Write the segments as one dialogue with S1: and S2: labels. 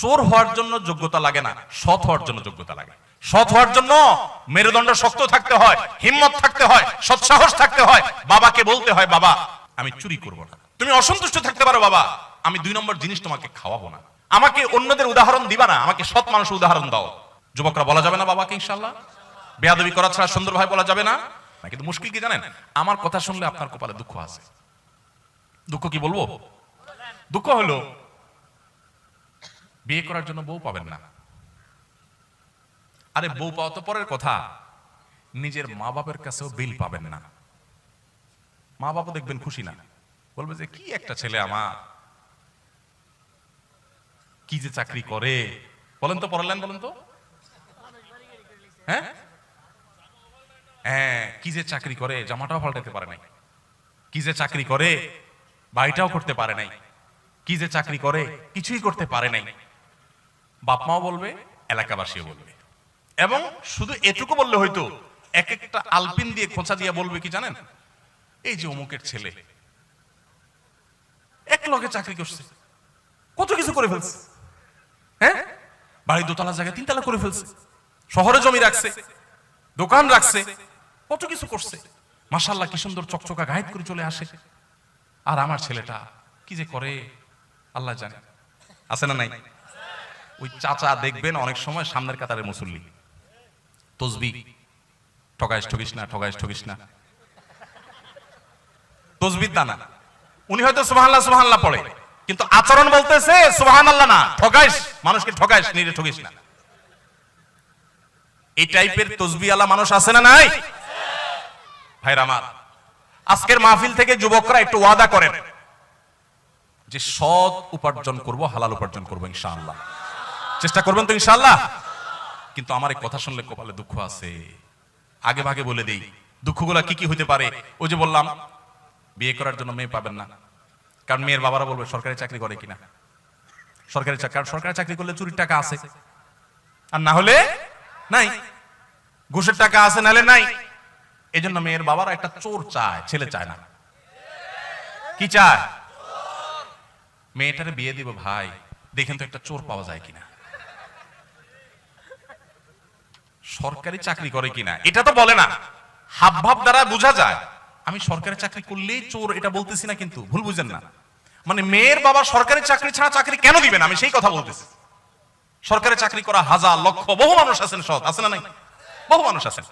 S1: চোর হওয়ার জন্য যোগ্যতা লাগে না সৎ হওয়ার জন্য যোগ্যতা লাগে। সৎ হওয়ার জন্য মেরুদণ্ড শক্ত থাকতে হয় হিম্মত থাকতে হয় সৎসাহস থাকতে হয় বাবাকে বলতে হয় বাবা আমি চুরি করব না। তুমি অসন্তুষ্ট থাকতে পারো বাবা। আমি দুই নম্বর জিনিস তোমাকে খাওয়াবো না। আমাকে অন্যদের উদাহরণ দিবা না আমাকে সৎ মানুষের উদাহরণ দাও। যুবকরা বলা যাবে না বাবাকে ইনশাল্লাহ বেয়াদবি করা ছাড়া সুন্দর ভাই বলা যাবে না? না, কিন্তু মুশকিল কি জানেন? আমার কথা শুনলে আপনার কপালে দুঃখ আছে। দুঃখ কি বলব? দুঃখ হলো বিয়ে করার জন্য বউ পাবেন না। আরে বউ পাওয়া তো পরের কথা। নিজের মা বাপের কাছেও বিল পাবেন না। মা বাবা দেখবেন খুশি না। বলবে যে, কি একটা ছেলে আমার। কি যে চাকরি করে। বলেন তো পড়ালেন বলেন তো। হ্যাঁ? হ্যাঁ কি যে চাকরি করে, জামাটাও পাল্টাতে পারে নাই। কি যে চাকরি করে, বাড়িটাও করতে পারে নাই। কি যে চাকরি করে, কিছুই করতে পারে নাই। বাপ মাও বলবে, এলাকাবাসীও বলবে। এবং শুধু এটুকু বললে হয়তো এক একটা আলপিন দিয়ে খোঁচা দিয়ে বলবে কি জানেন? এই যে অমুকের ছেলে। এক লগে চাকরি করছে। কত কিছু করে ফেলছে। হ্যাঁ? বাড়ি দোতলা জায়গায় তিনতলা করে ফেলছে। শহরে জমি রাখছে। দোকান রাখছে। কত কিছু করছে। মাসাল্লাহ কি সুন্দর চকচকা গায়েব করে চলে আসে। আর আমার ছেলেটা কি যে করে, আল্লাহ জানে। আছে না নাই? ওই চাচা দেখবেন অনেক সময় সামনের কাতারে মুসল্লি। তসবি ঠগাইস ঠগিস না ঠগাইস ঠগিস না। তসবির দানা। উনি হয়তো সুবহানাল্লাহ সুবহানাল্লাহ পড়ে, কিন্তু আচরণ বলতেছে সুবহানাল্লাহ না ঠগাইস মানুষকে ঠগাইস নিজে ঠগিস না। এই টাইপের তসবি আলা মানুষ আছে না নাই? ভাইরা আমার, আজকের মাহফিল থেকে যুবকরা একটু ওয়াদা করেন যে সৎ উপার্জন করব, হালাল উপার্জন করব ইনশাআল্লাহ। চেষ্টা করবেন তো ইনশাল্লাহ কিন্তু আমার এই কথা শুনলে কপালে দুঃখ আছে। আগে ভাগে বলে দেই, দুঃখগুলা কি কি হতে পারে? ওই যে বললাম, বিয়ে করার জন্য মেয়ে পাবেন না। কারণ মেয়ের বাবারা বলবে, সরকারি চাকরি করে কিনা? সরকারি চাকরি কারণ সরকারি চাকরি করলে চুরির টাকা আছে। আর না হলে নাই। ঘুষের টাকা আছে নাহলে নাই। এই জন্য মেয়ের বাবারা একটা চোর চায়, ছেলে চায় না। কি চায়? মেয়েটারে বিয়ে দিব ভাই। দেখেন তো একটা চোর পাওয়া যায় কিনা। সরকারি চাকরি করে কিনা? এটা তো বলে না। হাব ভাব দ্বারা বোঝা যায়। আমি সরকারি চাকরি করলেই চোর, এটা বলতেছি না কিন্তু, ভুল বুঝেন না। মানে মেয়ের বাবা সরকারি চাকরি ছাড়া চাকরি কেন দিবেন আমি সেই কথা বলতেছি। সরকারি চাকরি করা হাজার লক্ষ, বহু মানুষ আছেন সৎ, আছে না নাই? বহু মানুষ আছেন।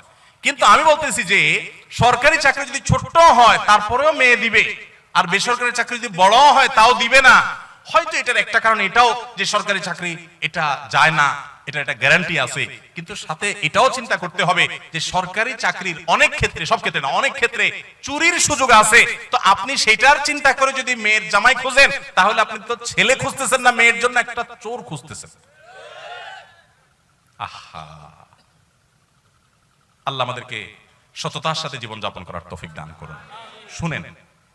S1: কিন্তু আমি বলতেছি যে, সরকারি চাকরি যদি ছোট্ট হয়, তারপরেও মেয়ে দিবে। আর বেসরকারি চাকরি যদি বড় হয়, তাও দিবে না। হয়তো এটার একটা কারণ এটাও যে সরকারি চাকরি, এটা যায় না। এটা একটা গ্যারান্টি আছে। কিন্তু সাথে এটাও চিন্তা করতে হবে যে সরকারি চাকরির অনেক ক্ষেত্রে সব ক্ষেত্রে না অনেক ক্ষেত্রে চুরির সুযোগ আছে। তো আপনি সেটার চিন্তা করে যদি মেয়ের জামাই খোঁজেন তাহলে আপনি তো ছেলে খুঁজতেছেন না মেয়ের জন্য একটা চোর খুঁজতেছেন। আহা। আল্লাহ আমাদেরকে সততার সাথে জীবন যাপন করার তৌফিক দান করুন। শুনেন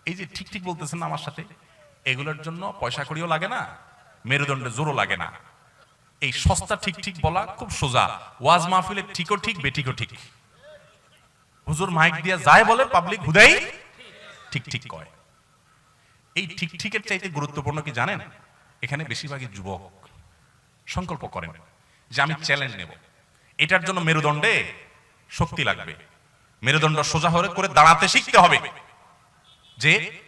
S1: এই যে ঠিক ঠিক বলতেছেন আমার সাথে এগুলোর জন্য পয়সা করিও লাগে না মেরুদণ্ডে জোরও লাগে না। এই সস্তা ঠিক ঠিক বলা খুব সোজা। ওয়াজ মাহফিলে ঠিকও ঠিক, বেঠিকও ঠিক। হুজুর মাইক দিয়া যায় বলে পাবলিক হুদাই ঠিক ঠিক কয়। এই ঠিক ঠিকের চাইতে গুরুত্বপূর্ণ কি জানেন? এখানে বেশিরভাগই যুবক। সংকল্প করেন যে আমি চ্যালেঞ্জ নেব। এটার জন্য মেরুদণ্ডে শক্তি লাগবে। মেরুদণ্ড সোজা হয়ে করে দাঁড়াতে শিখতে হবে। যে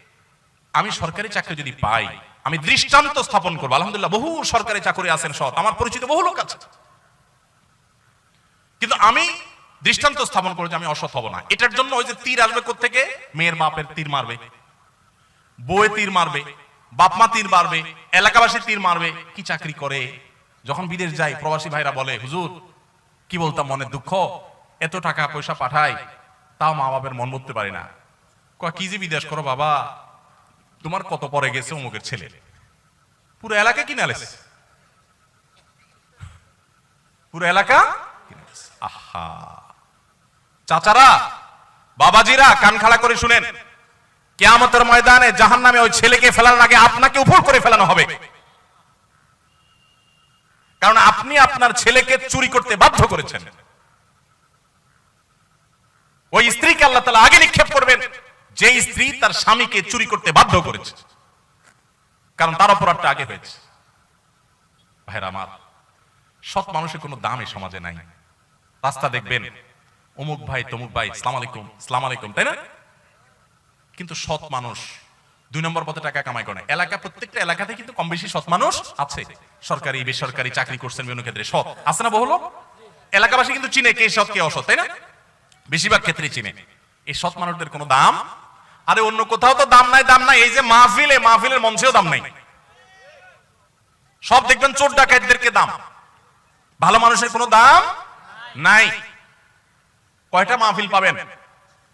S1: আমি সরকারি চাকরি যদি পাই আমি দৃষ্টান্ত স্থাপন করব। আলহামদুলিল্লাহ, বহু সরকারি চাকরি আছেন সৎ। আমার পরিচিত বহু লোক আছে। কিন্তু আমি দৃষ্টান্ত স্থাপন করে যে আমি অসৎ হব না। এটার জন্য ওই যে তীর আসবে থেকে মেয়ের বাপের তীর মারবে। বউয়ে তীর মারবে। বাপ মা তীর মারবে। এলাকাবাসী তীর মারবে। কি চাকরি করে? যখন বিদেশ যাই প্রবাসী ভাইরা বলে, হুজুর, কি বলতাম মনের দুঃখ? এত টাকা পয়সা পাঠাই, তাও মা বাপের মন করতে পারি না। কি যে বিদেশ করো বাবা? তোমার কত পরে গেছে অমুকের ছেলে? পুরো এলাকা কিনে আলেছে পুরো এলাকা আহা। চাচারা, বাবাজিরা, কান খাড়া করে শুনেন। কেয়ামতের ময়দানে জাহান নামে ওই ছেলেকে ফেলানোর আগে আপনাকে উপর করে ফেলানো হবে। কারণ আপনি আপনার ছেলেকে চুরি করতে বাধ্য করেছেন। ওই স্ত্রীকে আল্লাহ তালা আগে নিক্ষেপ করবেন। যে স্ত্রী তার স্বামীকে চুরি করতে বাধ্য করেছে। কারণ তার অপরাধটা আগে হয়েছে। ভাইরা আমার, সৎ মানুষের কোনো দাম এই সমাজে নাই। রাস্তা দেখবেন, অমুক ভাই, তমুক ভাই, সালাম আলাইকুম সালাম আলাইকুম, তাই না? কিন্তু সৎ মানুষ, দুই নম্বর পথে টাকা কামাই করে। এলাকা, প্রত্যেকটা এলাকাতে কিন্তু কম বেশি সৎ মানুষ আছে। সরকারি, বেসরকারি চাকরি করছেন বিভিন্ন ক্ষেত্রে সৎ। আছে না বহুল? এলাকাবাসী কিন্তু চিনে কে সৎ, কে অসৎ, তাই না? বেশিরভাগ ক্ষেত্রে চিনে। এই সৎ মানুষদের কোনো দাম আরে অন্য কোথাও তো দাম নাই দাম নাই। এই যে মাহফিল, মাহফিলের মঞ্চেও দাম নাই। সব দেখবেন চোর ডাকাতদেরকে দাম। ভালো মানুষের কোনো দাম নাই। কয়টা মাহফিল পাবেন?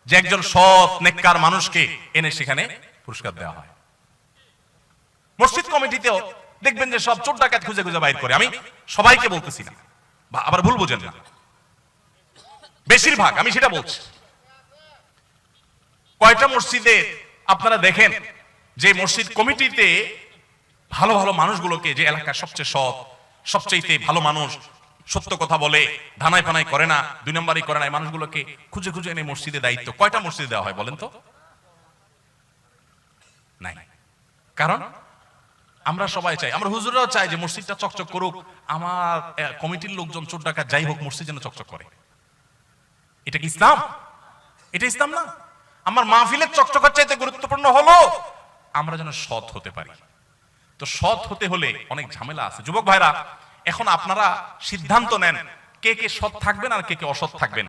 S1: যে একজন সৎ, নেককার মানুষকে এনে সেখানে পুরস্কার দেওয়া হয়। মসজিদ কমিটিতেও দেখবেন যে সব চোর ডাকাত খুঁজে খুঁজে বাইর করে। আমি সবাইকে বলতেছি না। আবার ভুল বোঝেন না। বেশিরভাগ, আমি সেটা বলছি। কয়টা মসজিদে আপনারা দেখেন যে মসজিদ কমিটিতে ভালো ভালো মানুষগুলোকে যে এলাকার সবচেয়ে সৎ সবচেয়ে ভালো মানুষ সত্য কথা বলে ধানাই ফানাই করে না, দুই নম্বরই করে না, এই মানুষগুলোকে খুঁজে খুঁজে এনে মসজিদে দায়িত্ব। কয়টা মসজিদে দেওয়া হয় বলেন তো? নাই। কারণ আমরা সবাই চাই, আমরা হুজুরাও চাই যে মসজিদটা চকচক করুক, আমার কমিটির লোকজন চোর ডাকাত যাই হোক মসজিদ যেন চকচক করে। এটা কি ইসলাম? এটা ইসলাম না? আমার মাহফিলের চকচকার চাইতে গুরুত্বপূর্ণ হলো আমরা যেন সৎ হতে পারি। তো সৎ হতে হলে অনেক ঝামেলা আছে। যুবক ভাইরা, এখন আপনারা সিদ্ধান্ত নেন কে কে সৎ থাকবেন আর কে কে অসৎ থাকবেন।